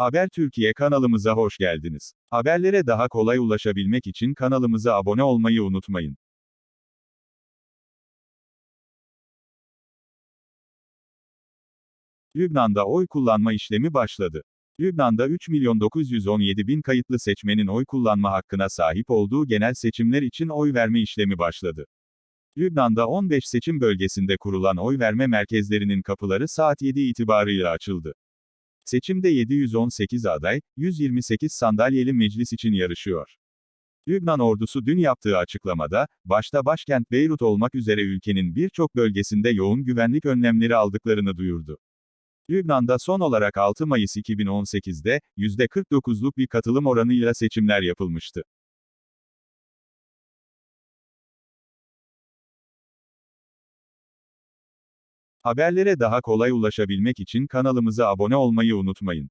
Haber Türkiye kanalımıza hoş geldiniz. Haberlere daha kolay ulaşabilmek için kanalımıza abone olmayı unutmayın. Lübnan'da oy kullanma işlemi başladı. Lübnan'da 3 milyon 917 bin kayıtlı seçmenin oy kullanma hakkına sahip olduğu genel seçimler için oy verme işlemi başladı. Lübnan'da 15 seçim bölgesinde kurulan oy verme merkezlerinin kapıları saat 7 itibarıyla açıldı. Seçimde 718 aday, 128 sandalyeli meclis için yarışıyor. Lübnan ordusu dün yaptığı açıklamada, başta başkent Beyrut olmak üzere ülkenin birçok bölgesinde yoğun güvenlik önlemleri aldıklarını duyurdu. Lübnan'da son olarak 6 Mayıs 2018'de, %49'luk bir katılım oranıyla seçimler yapılmıştı. Haberlere daha kolay ulaşabilmek için kanalımıza abone olmayı unutmayın.